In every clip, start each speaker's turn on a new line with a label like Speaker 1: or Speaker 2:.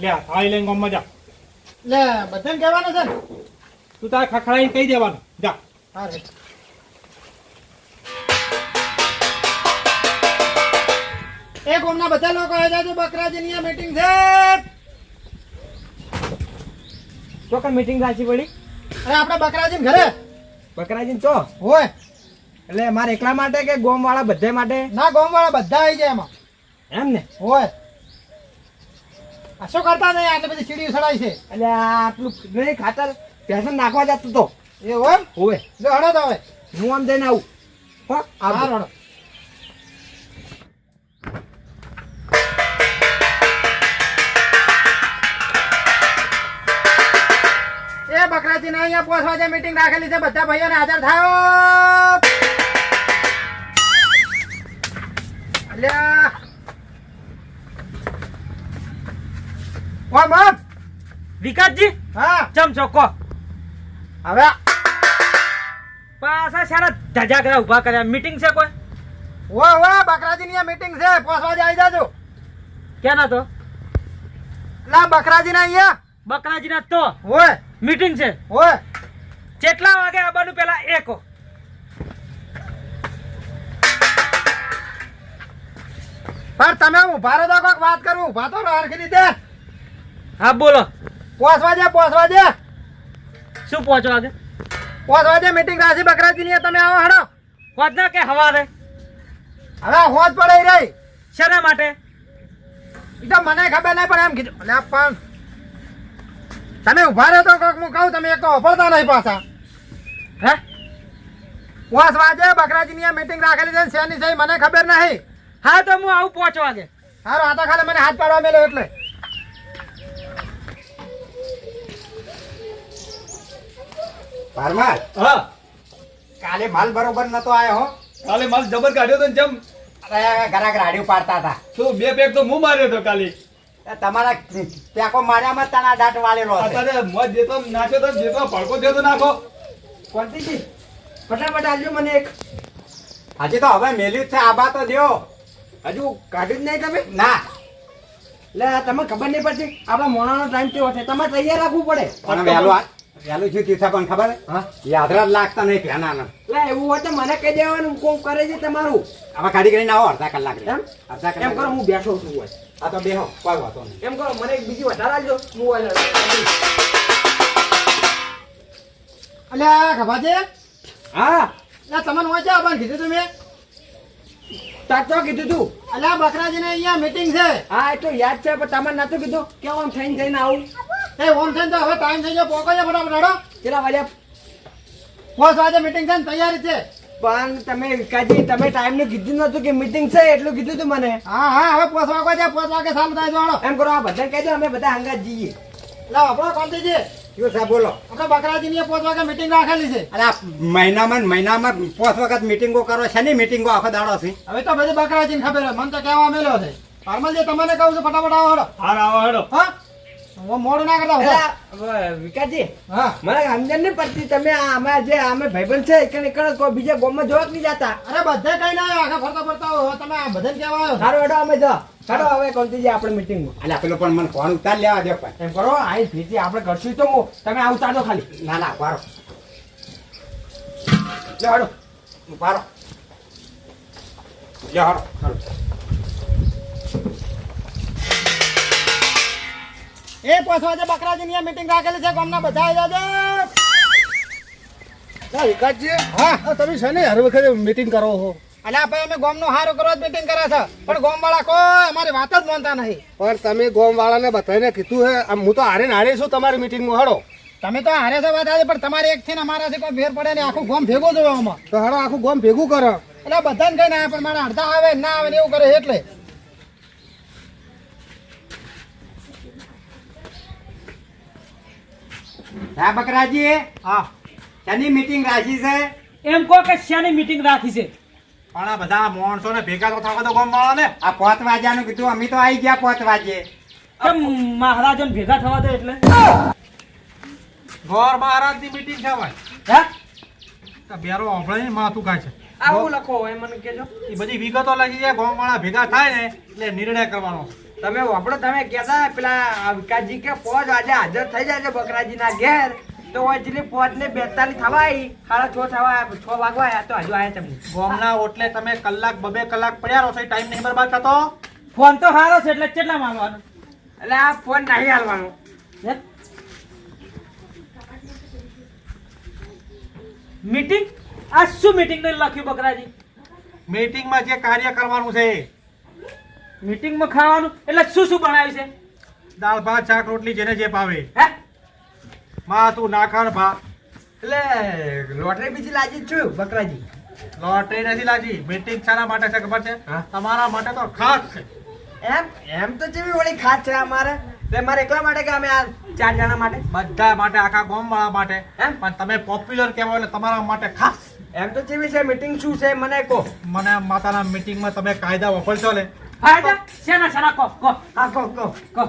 Speaker 1: લે થાળી લઈને ગામમાં જા.
Speaker 2: લે બધાને કહેવાનું છે ને?
Speaker 1: તું તારે ખખડાઈને કહી દેવાનું. જા.
Speaker 2: હા એ ગામના બધા લોકો આવી જાજો બકરાજીની મીટિંગ છે.
Speaker 3: ચોકન મીટિંગ રાખી પડી
Speaker 2: અરે આપણે બકરાજી ઘરે.
Speaker 3: બકરાજી ચો?
Speaker 2: હોય.
Speaker 3: એટલે મારે એકલા માટે કે ગોમ વાળા બધે માટે?
Speaker 2: ના ગોમ વાળા બધા આવી જાય એમાં.
Speaker 3: એમ ને?
Speaker 2: હોય. શું કરતા નહીં આટલી બધી ચીડી ઉછળાય છે.
Speaker 3: એટલે આટલું નહીં ખાતર પેશન નાખવા જતો તો.
Speaker 2: એ હોય
Speaker 3: હોવે.
Speaker 2: જો હડો તો હવે.
Speaker 3: હું આમ જઈને આવું. હો આવજો.
Speaker 2: હડો. એ બકરાજી ના અહીંયા પાંચ વાગે મીટિંગ રાખેલી છે બધા ભાઈઓને હાજર થાઓ. અલ્યા. ઓમ ઓમ.
Speaker 3: વિકાસજી?
Speaker 2: હા.
Speaker 3: ચમ ચોખ્ખો
Speaker 2: હવે
Speaker 3: પાછા સારા ધજા ઊભા કર્યા? મીટિંગ છે કોઈ?
Speaker 2: ઓ વો બકરાજી ની મીટિંગ છે. પાંચ વાગે આવી જાજો.
Speaker 3: ક્યાં તો?
Speaker 2: લા બકરાજી ના અહીંયા.
Speaker 3: બકરાજી ના તો.
Speaker 2: હોય.
Speaker 3: મીટિંગ છે.
Speaker 2: હોય.
Speaker 3: કેટલા વાગે આવવાનું પેલા એકો?
Speaker 2: પણ તમે ઊભા રહો તો કોઈક વાત કરું. ઊભા તો હરખી રીતે.
Speaker 3: હા બોલો.
Speaker 2: પાંચ દે પાંચ દે
Speaker 3: શું પહોંચવા દે
Speaker 2: પાંચ દે મીટિંગ રાખી બકરાજીની તમે આવો હડો.
Speaker 3: હોજના કે હવારે
Speaker 2: હવે હોજ પડે રહી.
Speaker 3: શેના માટે?
Speaker 2: એ તો મને ખબર નહીં પણ એમ કીધું અને પણ તમે ઊભા રહો તો કોઈક હું કહું તમે એક તો ઓફરતા નહીં પાછા.
Speaker 3: હે?
Speaker 2: પાંચ વાગે બકરાજીની આ મીટિંગ રાખેલી છે શેની છે મને ખબર નહીં.
Speaker 3: હા તો હું આવું પહોંચવા દે
Speaker 2: હારો આ તો ખાલી મને હાથ પાડવા મેલ્યો એટલે.
Speaker 4: પરમાર
Speaker 1: હા.
Speaker 4: કાલે માલ બરોબર નતો આયો હો.
Speaker 1: કાલે માલ જબર કાઢ્યો તો ને જમ.
Speaker 4: અરે ઘરાક રાડિયું પાડતા હતા.
Speaker 1: શું બે પેક તો હું માર્યો તો કાલે?
Speaker 4: તમારા પેકો માર્યામાં તારા દાંત વાળેલો
Speaker 1: અત્યારે મોજ જેતો નાખ્યો તો જેતો ભડકો થયો તો નાખો.
Speaker 3: કોંતીજી ફટાફટ આવજો મને એક.
Speaker 4: હજી તો હવે મેલ્યું જ છે આબા તો દ્યો.
Speaker 3: હજુ કાઢ્યું જ નહીં તમે?
Speaker 4: ના.
Speaker 3: એટલે તમને ખબર નહીં પડતી. આપણા મોણાનો ટાઈમ કેવો છે? તમારે તૈયાર રાખવું પડે.
Speaker 4: વહેલું શું થયું પણ ખબર? યાદરા લાગતા નહીં પહેલાના.
Speaker 3: એવું હોય તો મને કહી દેવાનું કોમ કરે છે તમારું.
Speaker 4: હવે કાઢી કરીને આવો અડધા કલાક અડધા
Speaker 3: એમ કરો હું બેઠો છું હોય.
Speaker 4: આ તો બેહો કોઈ વાંધો નહીં.
Speaker 3: એમ કરો મને બીજી વધારે આવજો હું
Speaker 2: અલ્યા અલ્યા તમને હોય છે આપણને કીધું તમે
Speaker 3: તાર તો કીધું તું?
Speaker 2: અલ્યા બકરાજી ને અહીંયા મીટિંગ છે.
Speaker 3: હા એ તો યાદ છે પણ તમારે નતું કીધું. કેવું આમ થઈને થઈને આવું?
Speaker 2: એ ઓમ થઈને તો હવે ટાઈમ થઈ ગયો પોકો છે ફટાફટ હડો.
Speaker 3: કેટલા વાગ્યા?
Speaker 2: પાંચ વાગે મીટિંગ છે ને તૈયારી છે.
Speaker 3: પણ તમે વિકાસજી તમે ટાઈમનું કીધું નતું કે મીટિંગ છે એટલું કીધું તું મને.
Speaker 2: હા હા હવે પાંચ વાગવા છે પાંચ વાગે ચાલુ થાય છે
Speaker 3: એમ કરો આ બધા કહેજો અમે બધા હંગાત જઈએ
Speaker 2: લાવ આપણો કોંતીજી
Speaker 4: જો સાહેબ બોલો.
Speaker 2: આપણે બકરાજી ની પાંચ વાગે મીટિંગ રાખેલી છે.
Speaker 4: અરે આ મહિનામાં મહિનામાં પાંચ વખત મિટિંગો કરો છે ને મીટિંગો આખો દાડો છે.
Speaker 2: હવે તો બધી બકરાજી ને ખબર મને તો કહેવા મેલ્યો છે. પારમલજી તમને કહું છું ફટાફટ આવો હડો.
Speaker 1: હા આવો હડો.
Speaker 2: હું? મોડું ના કરતા
Speaker 3: વિકાસજી
Speaker 2: હા.
Speaker 3: મને સમજણ નહીં પડતી તમે આમાં જે અમે ભાઈબંધ છે એકણ એકણ કોઈ બીજા ગોમમાં જોવા જ નહીં જતા.
Speaker 2: અરે બધા કઈ ના આખા ફરતા ફરતા તમે આ બધા કહેવા આવ્યો
Speaker 3: સારું એડો અમે જો ચાલો હવે કોલતીજી આપણે મીટિંગમાં
Speaker 4: અલ્યા પેલો પણ મને ફોન ઉતાર લેવા દો પણ.
Speaker 3: એમ કરો આઈ ભીતી આપણે કરશું તો હું. તમે આવતા દો ખાલી.
Speaker 4: ના ના પારો
Speaker 3: લે હેડો.
Speaker 4: પારો લે.
Speaker 2: એ પાછો આજે બકરાજી ની મીટિંગ રાખેલી છે ગામના બધા આવી જાજો
Speaker 5: વિકાસજી
Speaker 2: હા.
Speaker 5: તમે છે ને હર વખતે મીટિંગ કરો છો?
Speaker 2: અલ્યા ભાઈ અમે ગામનો હારો કરો જ મીટિંગ કરે છે. પણ ગોમ વાળા કોઈ અમારી વાત જ માનતા નહીં.
Speaker 5: પણ તમે ગોમ વાળાને બધાને કીધું હે હું તો હારે ને હારે છું તમારી મીટિંગમાં હડો
Speaker 2: તમે તો હારે છે વાત પણ તમારે એક થી અમારાથી કોઈ ફેર પડે ને આખું ગોમ ભેગો જોવામાં
Speaker 5: તો હડો આખું ગોમ ભેગું કરો.
Speaker 2: એટલે બધાને કઈ ના પણ મારા અડધા આવે ના આવે ને એવું કરે એટલે.
Speaker 4: હા બકરાજી?
Speaker 2: હા.
Speaker 4: શેની મીટિંગ રાખી છે?
Speaker 3: એમ કહો કે શેની મીટિંગ રાખી છે?
Speaker 1: પણ આ બધા માણસો ને ભેગા તો થવા તો ગમ વાળા ને?
Speaker 4: આ પાંચ વાગ્યાનું કીધું અમે તો આવી ગયા પાંચ વાગે.
Speaker 3: કેમ મહારાજોને ભેગા થવા દે એટલે.
Speaker 1: ગોર મહારાજની મીટિંગ છે ભાઈ
Speaker 3: હે?
Speaker 1: તો બેરો ઓફળાઈ માથું કાય છે.
Speaker 3: આવું લખો એ મને કેજો
Speaker 1: એ બધી વિગતો લખી જાય ગામ વાળા ભેગા થાય ને એટલે નિર્ણય કરવાનો
Speaker 3: તમે વાપરો તમે કહેતા પેલા વિકાસજી કે પોજ આજે હાજર થઈ જાય છે બકરાજીના ઘેર. તો વચલી પોજ ને બેતાલીસ થવાય સાડા છ થવા છ વાગવા તો હજુ આવ્યા તમે
Speaker 1: ગોમના ઓટલે તમે કલાક બબે કલાક પડ્યા રહો છો ટાઈમ નહીં બરબાદ થતો?
Speaker 6: ફોન તો સારો છે એટલે કેટલા માંગવાનો
Speaker 3: એટલે આ ફોન નહીં હાલવાનો.
Speaker 6: હે? મીટિંગ? આ શું મીટિંગ ને લખ્યું બકરાજી?
Speaker 1: મીટિંગમાં જે કાર્ય કરવાનું છે
Speaker 6: મીટિંગમાં ખાવાનું? એટલે શું શું બનાવ્યું છે?
Speaker 1: દાળ ભાત શાક રોટલી જેને જે ભાવે.
Speaker 6: હે?
Speaker 1: માં તું નાખણ ભા
Speaker 3: એટલે લોટરી બીજી લાજી જ છું બકરાજી.
Speaker 1: લોટરી નથી લાજી મીટિંગ શાના માટે છે ખબર છે? તમારા માટે તો ખાસ છે.
Speaker 3: એમ? એમ તો જેવી વળી ખાસ છે અમારે. એટલે મારે એકલા માટે કે અમે આ ચાર જણા માટે?
Speaker 1: બધા માટે આખા ગામ વાળા માટે.
Speaker 3: એમ?
Speaker 1: પણ તમે પોપ્યુલર કહેવાય એટલે તમારા માટે ખાસ.
Speaker 3: એમ તો જેવી છે મીટિંગ શું છે મને કહો.
Speaker 1: મને માતાના મીટિંગમાં તમે કાયદા વફલશો ને
Speaker 6: ફાયદા શેના શેના કહો કહો
Speaker 3: હા કો કહો
Speaker 6: કહો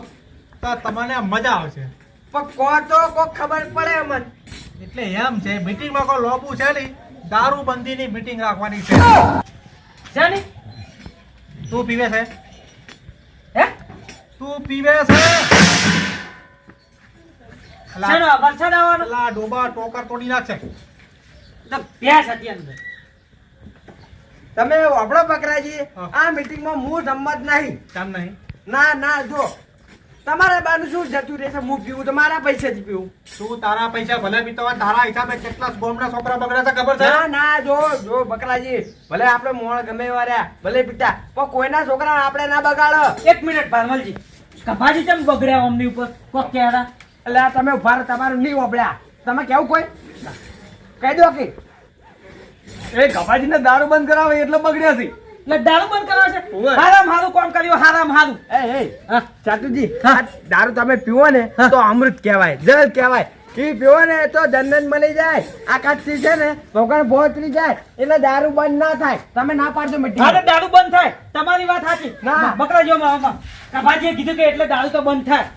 Speaker 1: તો તમને મજા આવશે.
Speaker 3: પણ કહો તો કોક ખબર પડે અમને.
Speaker 1: એટલે એમ છે મીટિંગમાં કોઈ લોબુ છે નહીં. દારૂબંધીની મીટિંગ રાખવાની છે.
Speaker 6: શેની?
Speaker 1: તું પીવે છે?
Speaker 6: હે?
Speaker 1: તું પીવે છે?
Speaker 6: વરસાદ આવવાનો?
Speaker 1: અલા, ડોબા ટોકર તોડી નાખશે.
Speaker 6: તો ભેંસ હતી અંદર.
Speaker 3: તમે વાપડો બકરાજી. આ મીટિંગમાં હું સંમત નહીં.
Speaker 1: કેમ નહીં.
Speaker 3: ના ના જો. તમારા બાનું શું જતું રહેશે? હું પીવું તો મારા પૈસેથી પીવું.
Speaker 1: શું તારા પૈસા ભલે પીતો હોય તારા હિસાબે કેટલા ગોમના છોકરા બગડા છે ખબર છે?
Speaker 3: ના ના જો જો બકરાજી. ભલે આપણે મોણ ગમે વાર્યા ભલે પીતા પણ કોઈના છોકરા આપણે ના બગાડો.
Speaker 6: એક મિનિટ ભારમલજી કપાજી કેમ બગડ્યા અમની ઉપર? કોક કહેતા.
Speaker 3: એટલે આ તમે ઊભા તમારું નહીં વપડ્યા તમે કેવું કોઈ? કહી દો કે. એ ગપાજીને દારૂ બંધ કરાવે એટલે બગડ્યા છે.
Speaker 6: એટલે દારૂ બંધ કરાવશે છે? હારામ હારું કોમ કર્યું હારામ હારું.
Speaker 3: એ એ
Speaker 6: હા.
Speaker 3: ચાટુજી દારૂ તમે પીવો ને તો અમૃત કહેવાય જળ કહેવાય. એ પીવો ને તો દંડન મળી જાય. આકાશથી છે ને ભગવાન પહોંચી જાય એટલે દારૂ બંધ ના થાય. તમે ના પાડજો
Speaker 6: મીઠી
Speaker 3: અરે
Speaker 6: દારૂ બંધ થાય. તમારી વાત સાચી.
Speaker 3: ના.
Speaker 6: બકરા જો મામા કપાજીએ કીધું કે એટલે દારૂ તો બંધ થાય.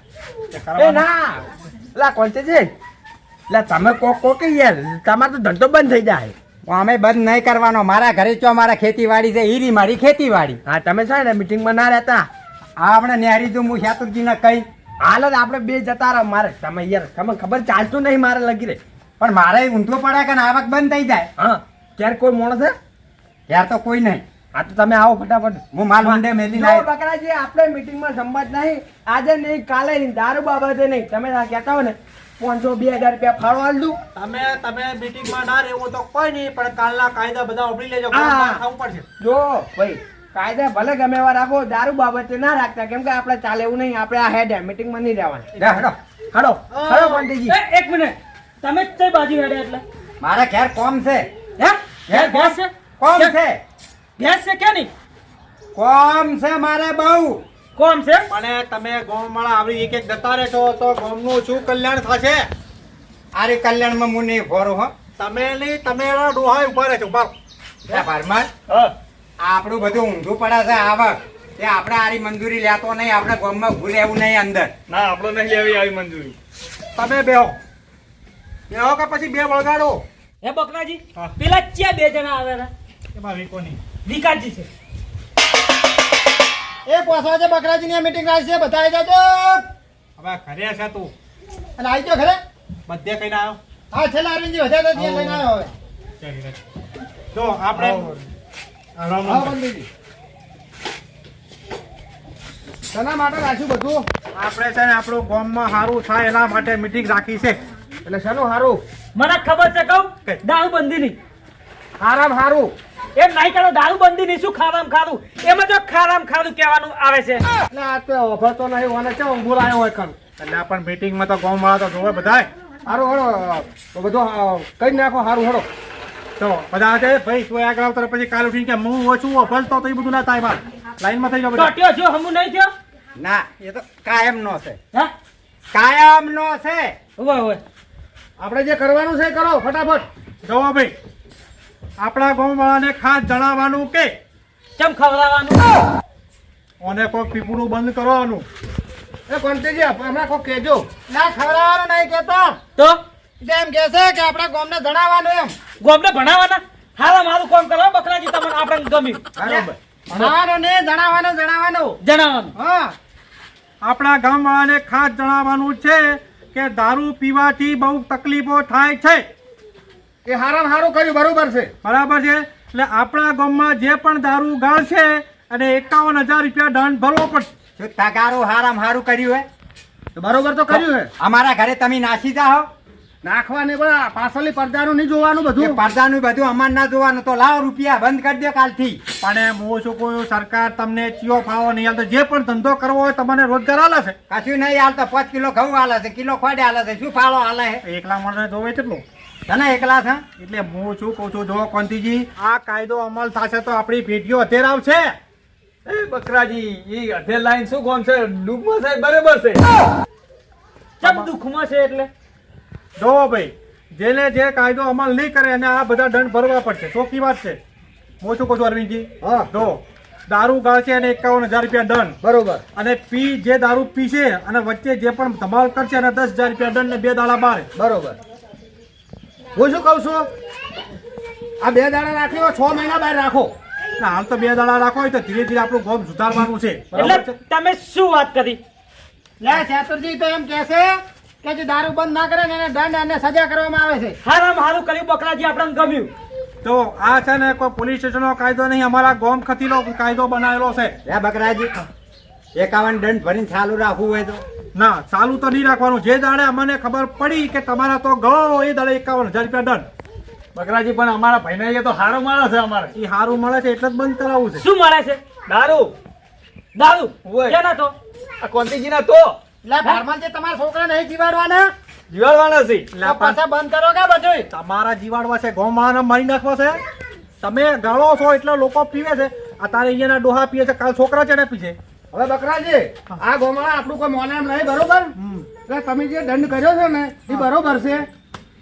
Speaker 3: એ ના. લા કોણ છે લા તમે કોક કોક યાર તમારો તો ધંધો બંધ થઈ જાય.
Speaker 4: અમે બંધ નહીં કરવાનો. મારા ઘરે ચો મારા ખેતીવાડી છે હીરી મારી ખેતીવાડી.
Speaker 3: હા તમે છે ને મીટિંગમાં ના રહેતા?
Speaker 4: આ આપણે નેહરી તું હું શાતુરજીને કહી.
Speaker 3: હાલ જ આપણે બે જતા રહો. મારે તમે યાર તમને ખબર ચાલતું નહીં મારે લગી રે
Speaker 4: પણ મારે ઊંધું પડે કે આવક બંધ થઈ જાય.
Speaker 3: હા ક્યારે કોઈ મોણસ છે
Speaker 4: યાર તો કોઈ નહીં.
Speaker 3: હા તો તમે આવો ફટાફટ.
Speaker 4: હું માલ મંડે મેલી
Speaker 3: જો બકરાજી આપણે મીટિંગમાં સંમત નહીં. આજે નહીં કાલે નહીં દારૂ બાબતે નહીં. તમે આ કહેતા હો ને પાંચસો બે હજાર રૂપિયા ફાળો આલ દઉં.
Speaker 1: તમે તમે મીટિંગમાં ના રહેવું તો કોઈ નહીં પણ કાલના કાયદા બધા ઉભરી લેજો. ખાવું પડશે.
Speaker 3: જો ભાઈ કાયદા ભલે ગમે એવા રાખો દારૂ બાબતે ના રાખતા. કેમ કે આપણે ચાલે એવું નહીં આપણે આ હેડ મીટિંગમાં નહીં રહેવાના.
Speaker 4: હડો.
Speaker 3: હેડો. હડો પંડિતજી.
Speaker 6: એક મિનિટ. તમે જ તે બાજુ હેડે એટલે?
Speaker 4: મારા ઘેર કોમ છે.
Speaker 6: હે?
Speaker 4: હે,
Speaker 6: કોમ છે?
Speaker 4: કોમ છે.
Speaker 6: ભેંસ છે કે નહીં
Speaker 4: કોમ છે મારે બહુ.
Speaker 6: કોમ છે?
Speaker 1: અને તમે ગોમવાળા આવડી એક એક જતા રહેશો તો ગોમનું શું કલ્યાણ થશે?
Speaker 4: આરે કલ્યાણમાં હું નહીં ફોરું હો.
Speaker 1: તમે નહીં તમે ડોહાય ઊભા રહેશો
Speaker 4: ઊભા ફાર્મર આપણું બધું ઊંધું પડે છે આવક. તે આપણે આરી મંજૂરી લેતો નહીં આપણે ગામમાં ભૂલ એવું નહીં અંદર.
Speaker 5: ના આપણે નહીં લેવી આવી મંજૂરી.
Speaker 1: તમે બેહો. બેહો કે પછી બે વળગાડો?
Speaker 6: હે બકરાજી. પેલા ચ્યા બે જણા આવેલા
Speaker 1: એમાં વિકોની
Speaker 6: વિકાસજી છે.
Speaker 5: એ પોસવા છે બકરાજીની મીટિંગ રાખી છે બધા આવી જાજો.
Speaker 1: હવે ઘરે છે તું.
Speaker 5: અને આવી ગયો ઘરે?
Speaker 1: બધે કહીને આવ્યો?
Speaker 5: હા છેલ્લા અરવિંદજી વધારે તો ત્યાં લઈને આવ્યો હવે.
Speaker 1: જો આપણે આ રામ
Speaker 5: બંદીજી
Speaker 1: રામ.
Speaker 5: પંડિતજી માટે રાખ્યું બધું?
Speaker 1: આપણે છે ને આપણું ગામમાં સારું થાય એના માટે મીટિંગ રાખી છે.
Speaker 5: એટલે શેનું સારું
Speaker 6: મને ખબર છે કહું?
Speaker 1: કઈ?
Speaker 6: દારૂ બંધીની
Speaker 5: આરામ સારું
Speaker 6: એમ નહીં કરો દારૂ બંધી નહીં શું ખારામ ખારું એમાં જો ખારામ ખારું કહેવાનું આવે છે.
Speaker 5: એટલે આ તો ઓફર તો નહીં ઓને કેમ આવ્યો હોય ખરું.
Speaker 1: એટલે આપણ પણ મીટિંગમાં તો ગામવાળા તો જોવે બધાય.
Speaker 5: સારું હળો તો બધું કઈ નાખો સારું હળો
Speaker 1: તો બધા છે ભાઈ તું આગળ આવતો પછી કાલ ઉઠીને કે હું ઓછું અફલતો તો એ બધું ના થાય માર. લાઈનમાં થઈ જાવ બધા.
Speaker 6: ટોટ્યો જો હમું નહીં થયો?
Speaker 4: ના એ તો કાયમ નો છે.
Speaker 6: હા?
Speaker 4: કાયમ નો છે.
Speaker 6: હોય હોય
Speaker 5: આપણે જે કરવાનું છે કરો ફટાફટ.
Speaker 1: જવા ભાઈ આપણા ગામવાળાને ખાસ જણાવવાનું કે
Speaker 6: કેમ ખવડાવવાનું?
Speaker 1: ઓને કોઈ પીપળું બંધ કરવાનું.
Speaker 5: એ કોંતીજી હમણાં કોઈ કહેજો. ના ખવડાવવાનું નહીં કહેતા.
Speaker 6: તો?
Speaker 5: એમ કહે છે કે આપણા ગામને જણાવવાનું એમ.
Speaker 6: ગોમને ભણાવવાના? હાલ મારું કામ કરો બકરાજી તમને આપણે ગમ્યું.
Speaker 5: બરાબર. ભણાવવાનું ને જણાવવાનું જણાવવાનું.
Speaker 6: જણાવવાનું.
Speaker 5: હા.
Speaker 1: આપણા ગામવાળાને ખાસ જણાવવાનું છે કે દારૂ પીવાથી બહુ તકલીફો થાય છે.
Speaker 5: એ હારામ હારું કર્યું બરોબર છે.
Speaker 1: બરાબર છે. એટલે આપણા ગામમાં જે પણ દારૂ ગાળશે અને એકાવન હજાર રૂપિયા દંડ ભરવો પડશે.
Speaker 4: જો તગારું હારામ હારું કર્યું હે.
Speaker 5: તો બરોબર તો કર્યું હે.
Speaker 4: અમારા ઘરે તમે નાસી જાઓ.
Speaker 5: નાખવાની પણ પાછળની પડદાનું નહીં જોવાનું બધું.
Speaker 4: પડદાનું બધું અમાર ના જોવાનું. તો લાવો રૂપિયા બંધ કરી દે કાલથી.
Speaker 1: પણ હું શું કહું સરકાર તમને ચિયો ફાવો નહીં. હાલતો જે પણ ધંધો કરવો હોય તમને રોજગાર હાલે છે.
Speaker 4: કશું નહીં હાલતો પાંચ કિલો ઘઉં હાલે છે કિલો ખોડે હાલે છે. શું ફાળો હાલે છે
Speaker 1: એકલા માણસને જોવે કેટલું?
Speaker 4: તને એકલા છે?
Speaker 1: એટલે હું શું કહું છું જો કોંતીજી આ કાયદો અમલ થશે તો આપણી ભેટીઓ અત્યારે આવશે.
Speaker 3: એ બકરાજી એ અધેર લાઈન શું કોમ છે? દુઃખમાં સાહેબ બરાબર છે.
Speaker 2: ચમ દુઃખમાં છે એટલે?
Speaker 1: જો ભાઈ જેને જે કાયદો અમલ નહીં કરે એને આ બધા દંડ ભરવા પડશે. ચોખ્ખી વાત છે. હું શું કહું છું અરવિંદજી?
Speaker 5: હા.
Speaker 1: જો દારૂ ગાળશે અને એકાવન હજાર રૂપિયા દંડ.
Speaker 5: બરોબર.
Speaker 1: અને પી જે દારૂ પીશે અને વચ્ચે જે પણ ધમાલ કરશે અને દસ હજાર રૂપિયા દંડ ને બે દાડા બાર
Speaker 5: બરોબર. હું શું કહું છું? આ બે દાડા રાખ્યો છ મહિના બહાર રાખો.
Speaker 1: હાલ તો બે દાડા રાખો હોય તો ધીરે ધીરે આપણું ગોમ સુધારવાનું છે.
Speaker 2: એટલે તમે શું વાત કરી?
Speaker 5: લે શેતુરજી તો એમ કહેશે કે જે દારૂ બંધ ના કરે ને એને દંડ અને સજા કરવામાં આવે છે.
Speaker 2: હારામ હારું કર્યું બકરાજી આપણને ગમ્યું.
Speaker 1: તો આ છે ને કોઈ પોલીસ સ્ટેશનનો કાયદો નહીં અમારા ગોમ ખતીનો કાયદો બનાવેલો છે.
Speaker 4: લે બકરાજી એકાવન દંડ ભરીને ચાલુ રાખવું હોય તો.
Speaker 1: ના ચાલુ તો નહીં રાખવાનું. જે દાડે અમને ખબર પડી કે તમારા તો ગળો એ દાડે એકાવન હજાર રૂપિયા દંડ.
Speaker 3: બકરાજી પણ અમારા ભાઈને તો હારો મળે છે અમારે.
Speaker 1: એ સારું મળે છે એટલે જ બંધ કરાવવું છે.
Speaker 2: શું મળે છે?
Speaker 3: દારૂ.
Speaker 2: દારૂ. કેના તો?
Speaker 3: આ કોંતીજીના તો.
Speaker 5: લે બારમાં જે તમારા છોકરા નહીં જીવાડવાના?
Speaker 3: જીવાડવાના છે.
Speaker 1: લે પાછા
Speaker 5: બંધ કરો કે બધું
Speaker 1: તમારા જીવાડવા છે ગોમાના મારી નાખવા છે. તમે ગાળો છો એટલે લોકો પીવે છે. અત્યારે અહીંયાના ડોહા પીએ છે કાલ છોકરા ચડે પીશે
Speaker 5: હવે બકરાજી આ ગોમાળા આપણું કોઈ મોને એમ નહીં બરોબર? એટલે તમે જે દંડ કર્યો છે ને એ બરોબર છે.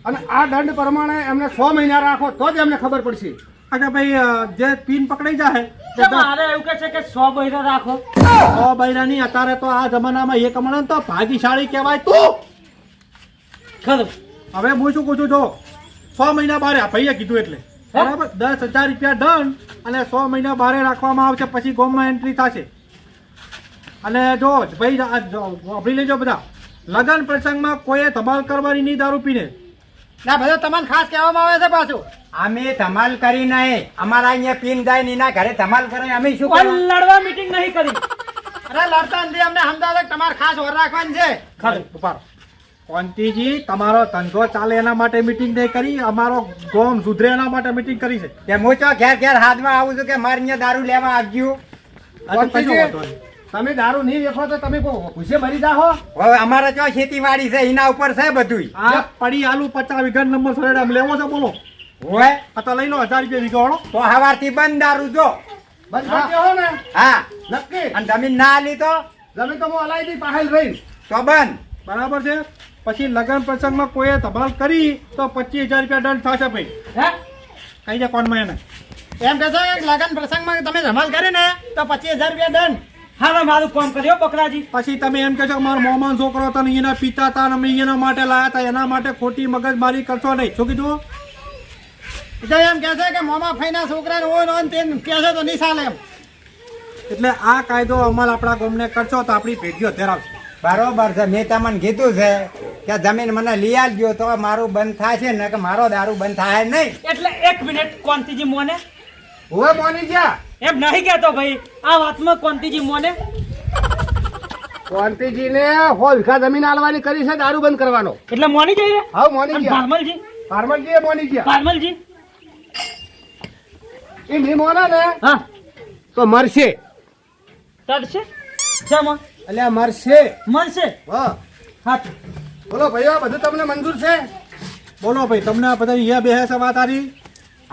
Speaker 5: અને આ દંડ પ્રમાણે એમને સો મહિના રાખો તો જ એમને ખબર પડશે.
Speaker 1: અચ્છા ભાઈ જે પીન પકડાઈ જાય
Speaker 2: મારે એવું કે છે કે સો બૈરા રાખો.
Speaker 1: સો બૈરાની અત્યારે તો આ જમાનામાં એક હમણાં તો ભાગીશાળી કહેવાય તું.
Speaker 2: ખરું.
Speaker 1: હવે હું શું કહું છું જો સો મહિના બારે ભાઈએ કીધું એટલે. બરાબર? દસ હજાર રૂપિયા દંડ અને સો મહિના બારે રાખવામાં આવશે પછી ગોમમાં એન્ટ્રી થશે. અને જો ભાઈ વાપરી લેજો બધા. લગ્ન પ્રસંગમાં કોઈએ ધમાલ કરવાની નહીં દારૂ પીને.
Speaker 5: ના બધા તમને ખાસ કહેવામાં આવે છે પાછું.
Speaker 4: અમે ધમાલ કરી નહીં. અમારા અહીંયા પીન જાય ને એના ઘરે ધમાલ કરે અમે શું
Speaker 2: લડવા મીટિંગ નહીં કરી.
Speaker 5: અરે લડતા નથી અમને સમજાવે તમારે ખાસ ઓર રાખવાની છે.
Speaker 1: ખરું ઉપાડો. કોંતીજી તમારો ધંધો ચાલે એના માટે મીટિંગ નહીં કરી અમારો ગોમ સુધરે એના માટે મીટિંગ કરી છે.
Speaker 4: કે હું તો ઘેર ઘેર હાથમાં આવું છું કે મારે અહીંયા દારૂ લેવા
Speaker 1: આવ્યું નહીં.
Speaker 5: તમે દારૂ નહીં વેખો તો તમે ભૂસે ભરી જાઓ
Speaker 4: હવે અમારે તો ખેતીવાડી છે એના ઉપર છે બધું
Speaker 1: આ પડી આલુ પચાસ વીઘા નંબર સરેડા લેવો છે બોલો.
Speaker 4: હોય?
Speaker 1: આ તો લઈ લો હજાર રૂપિયા વીઘા વાળો.
Speaker 4: તો સવારથી બંધ દારૂ જો.
Speaker 5: બંધ કરી દેવો ને?
Speaker 4: હા.
Speaker 5: નક્કી?
Speaker 4: અને જમીન ના આલી તો?
Speaker 5: જમીન તો હું અલાઈ દી પાહેલ રહી
Speaker 4: તો બંધ.
Speaker 1: બરાબર છે? પછી લગ્ન પ્રસંગમાં કોઈએ ધબાલ કરી તો પચીસ હજાર રૂપિયા દંડ થશે ભાઈ.
Speaker 2: હે?
Speaker 1: કઈ જાય કોણમાં એને?
Speaker 5: એમ કહેશો લગન પ્રસંગમાં તમે ધમાલ કરી ને તો પચીસ હજાર રૂપિયા દંડ.
Speaker 2: હારામ મારું કામ કર્યો બકરાજી.
Speaker 1: પછી તમે એમ કહેશો કે મારો મોમાન છોકરો હતો ને એના પિતા હતા અને અમે એના માટે લાયા હતા એના માટે ખોટી મગજમારી કરશો નહીં. શું કીધું?
Speaker 5: એટલે એમ કહે છે કે મોમા ફઈના છોકરાને હોય ને તે કહે છે તો નહીં ચાલે એમ.
Speaker 1: એટલે આ કાયદો અમલ આપણા ગામને કરશો તો આપણી પેઢીઓ ધરાવશે.
Speaker 4: બરોબર છે. મેં તમને કીધું છે કે જમીન મને લઈ આવજો તો મારું બંધ થાય છે ને કે મારો દારૂ બંધ થાય નહીં.
Speaker 2: એટલે એક મિનિટ કોંતીજી મોને.
Speaker 5: હોય મોની ગયા
Speaker 2: એમ નહીં કેતો ભાઈ. આ વાતમાં કોંતીજી મોને?
Speaker 5: કોંતીજીને હો વિખા જમીન આલવાની કરી છે દારૂ બંધ કરવાનો.
Speaker 2: એટલે મોની જઈ રે?
Speaker 5: હા મોની ગયા.
Speaker 2: ભારમલજી?
Speaker 5: એ મોની ગયા.
Speaker 2: ભારમલજી?
Speaker 5: એ મે મોના ને?
Speaker 2: હા.
Speaker 5: તો મરશે.
Speaker 2: તડશે? શેમાં
Speaker 5: એટલે મરશે.
Speaker 2: મરશે?
Speaker 5: હા.
Speaker 2: હા.
Speaker 5: બોલો ભાઈઓ બધું તમને મંજૂર છે?
Speaker 1: બોલો ભાઈ તમને આ બધા અહીંયા બેસે છે વાત આરી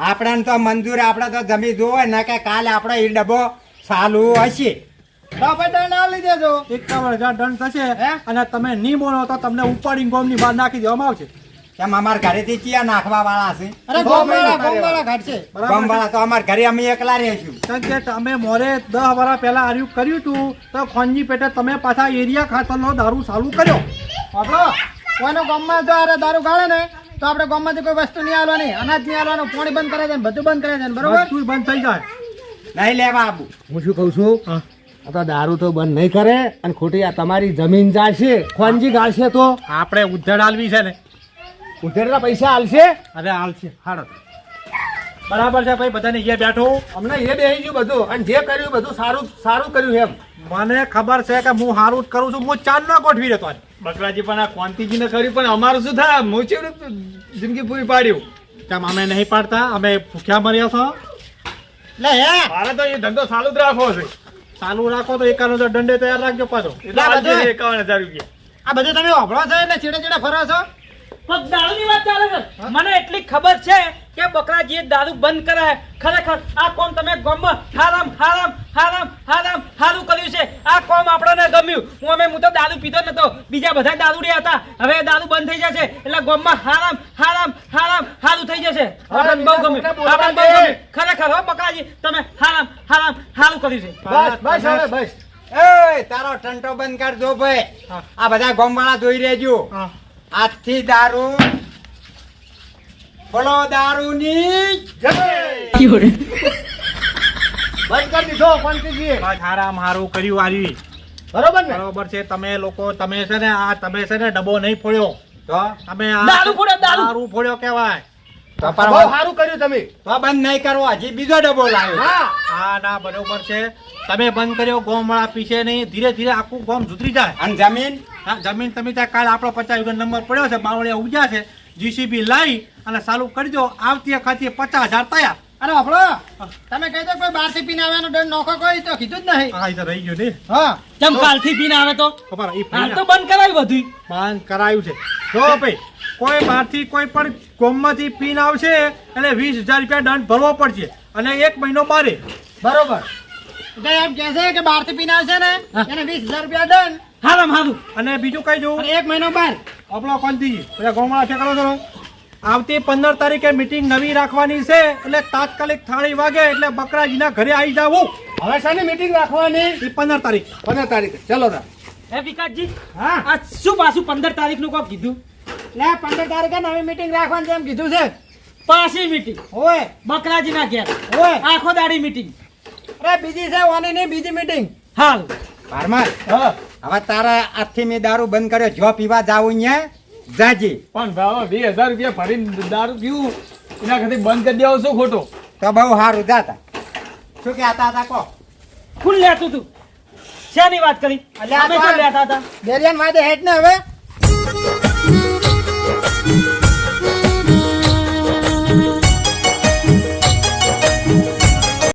Speaker 4: આપણને તો મંજૂર આપણે તો જમી જોવે ને કે કાલે આપણે એ ડબ્બો ચાલુ હશે.
Speaker 5: તો ભાઈ દંડ લઈ દેજો
Speaker 1: એકાવન હજાર દંડ થશે અને તમે નહીં બોલો તો તમને ઉપાડી ગોમની બહાર નાખી દેવામાં આવશે.
Speaker 4: કેમ અમારા ઘરેથી ચિયા નાખવા વાળા છે?
Speaker 5: અરે ગોમવાળા
Speaker 4: તો અમારા ઘરે અમે એકલા રહીશું.
Speaker 1: કારણ કે તમે મોરે દસ વર્ષ પહેલા આર્યું કર્યું તું તો ખોનજી પેટે તમે પાછા એરિયા ખાતરનો દારૂ ચાલુ કર્યો.
Speaker 5: આપણો કોઈનો ગામમાં જો અરે દારૂ ગાળે ને. તો આપણે ગામમાંથી કોઈ વસ્તુ નહીં આવવાની અનાજ નહીં આવવાનું પાણી બંધ કરે છે ને બધું બંધ કરે છે ને બરોબર?
Speaker 1: બધું બંધ થઈ જાય.
Speaker 4: નહીં લેવા આપું
Speaker 5: હું શું કહું છું?
Speaker 1: હા.
Speaker 5: આ તો દારૂ તો બંધ નહીં કરે અને ખોટી આ તમારી જમીન જાશે ખોનજી ગાળશે તો?
Speaker 1: આપણે ઉધેડ આલવી છે ને.
Speaker 5: ઉધેડના પૈસા આલશે
Speaker 1: અરે હાલશે હાડો બરાબર છે ભાઈ બધાને અહીંયા બેઠો
Speaker 5: અમને એ બેસી ગયું બધું અને જે કર્યું બધું સારું સારું કર્યું એમ.
Speaker 1: મને ખબર છે કે હું સારું જ કરું છું હું ચાંદ ના ગોઠવી રહેતો.
Speaker 2: બકરાજી પણ આ કોંતીજીને કર્યું પણ અમારું શું થાય? હું જિંદગી પૂરી પાડ્યું?
Speaker 1: કેમ અમે નહીં પાડતા? અમે ભૂખ્યા મર્યા છો?
Speaker 4: લે હે!
Speaker 2: મારે તો એ ધંધો ચાલુ જ રાખવો છે.
Speaker 1: ચાલુ રાખો તો એકાવન હજાર દંડે તૈયાર રાખજો પાછો.
Speaker 2: એકાવન હજાર રૂપિયા. આ બધું તમે વાપરો છો એટલે ચીડે ચીડે ફરો છો?
Speaker 6: દારૂની વાત ચાલે છે? મને એટલી ખબર છે કે બકરાજીએ દારૂ બંધ કરાય. ખરેખર આ કોમ તમે ગામમાં હારામ હારામ હારામ હારામ હારું કર્યું છે. આ કોમ આપણને ગમ્યું. હું અમે હું તો દારૂ પીતો નતો. બીજા બધા દારૂડિયા હતા. હવે દારૂ બંધ થઈ જશે. એટલે ગામમાં હારામ હારામ હારામ હારું થઈ જશે. આપણને બહુ ગમ્યું. આપણને બહુ ગમ્યું. ખરેખર હો બકરાજી તમે હારામ હારામ હારું કર્યું છે.
Speaker 5: બસ બસ હવે બસ
Speaker 4: એ તારો ટંટો બંધ કરજો ભાઈ. આ બધા ગોમ વાળા જોઈ રહેજો. આજથી દારૂ. બોલો દારૂની
Speaker 5: બંધ કરી દીધો
Speaker 1: કર્યું આવી
Speaker 5: બરોબર ને?
Speaker 1: બરોબર છે તમે લોકો તમે છે ને આ તમે છે ને ડબ્બો નહીં ફોડ્યો.
Speaker 4: તો?
Speaker 1: તમે આ
Speaker 6: દારૂ ફોડ્યો, દારૂ.
Speaker 1: દારૂ ફોડ્યો કહેવાય.
Speaker 4: તો
Speaker 5: બહુ સારું કર્યું તમે.
Speaker 4: તો બંધ નહીં કરો હજી બીજો ડબ્બો લાવ્યો
Speaker 5: હા.
Speaker 1: હા ના બરોબર છે. તમે બંધ કર્યો ગોમવાળા પીછે નહીં. ધીરે ધીરે આખું ગોમ સુધરી જાય.
Speaker 4: અને જમીન?
Speaker 1: હા જમીન તમે ત્યાં કાલ આપણો પચાસ નંબર પડ્યો છે બાવળિયા ઉજા છે. જીસીબી લાવી અને ચાલુ કરજો. આવતી વખતે પચાસ હજાર તૈયાર.
Speaker 2: અરે આપણો તમે કહી દો કોઈ બહારથી પીને આવ્યાનો દંડ નોખો કોઈ તો કીધું જ નહીં.
Speaker 1: હા તો રહી ગયો ને.
Speaker 2: હા.
Speaker 6: કેમ કાલથી પીને આવે તો.
Speaker 1: ખબર એ
Speaker 6: તો બંધ કરાવી બધું.
Speaker 1: બંધ કરાયું છે. જો ભાઈ કોઈ બહારથી કોઈ પણ ગોમમાંથી પીન આવશે એટલે વીસ હજાર રૂપિયા દંડ ભરવો પડશે અને એક મહિનો મારે.
Speaker 2: બરોબર? એમ કહે છે કે બહારથી પીન આવશે ને એને વીસ હજાર રૂપિયા દંડ.
Speaker 6: હારામ હારું.
Speaker 1: અને બીજું કઈ જોવું?
Speaker 2: એક મહિનો બાર.
Speaker 1: આપણો કોંતીજી બધા ગોમાળા છે કરો આવતી પંદર તારીખે મિટિંગ નવી રાખવાની છે એટલે તાત્કાલિક થાળી વાગે એટલે બકરાજીના ઘરે આવી જાવું.
Speaker 5: હવે શાની મીટિંગ રાખવાની?
Speaker 1: પંદર તારીખ.
Speaker 5: પંદર તારીખ. ચલો રા
Speaker 6: હે વિકાસજી
Speaker 2: હા.
Speaker 6: આ શું પાછું પંદર તારીખનું કોક કીધું?
Speaker 2: લે પંદર તારીખે નવી મીટિંગ રાખવાની છે એમ કીધું છે.
Speaker 6: પાછી મીટિંગ
Speaker 2: ઓય.
Speaker 6: બકરાજી ના ઘેર.
Speaker 2: ઓય.
Speaker 6: આખો દાડી મીટિંગ
Speaker 2: અરે બીજી છે ઓની નહીં બીજી મીટિંગ
Speaker 6: હાલ.
Speaker 4: ફાર્મર
Speaker 5: હા.
Speaker 4: હવે તારા આજથી મેં દારૂ બંધ કર્યો જો પીવા જાવું ને જાજી.
Speaker 2: પણ ભાવ બે હજાર રૂપિયા ભરીને દારૂ પીવું એના ખાતે બંધ કરી દેવો શું ખોટો?
Speaker 4: તો બહુ સારું જાતા શું કહેતા હતા કહો.
Speaker 6: ફૂલ લેતું તું? શેની વાત કરી?
Speaker 2: અલ્યા
Speaker 6: અમે શું લેતા હતા?
Speaker 2: દરિયાન વાદે હેઠ ને હવે. Thank you.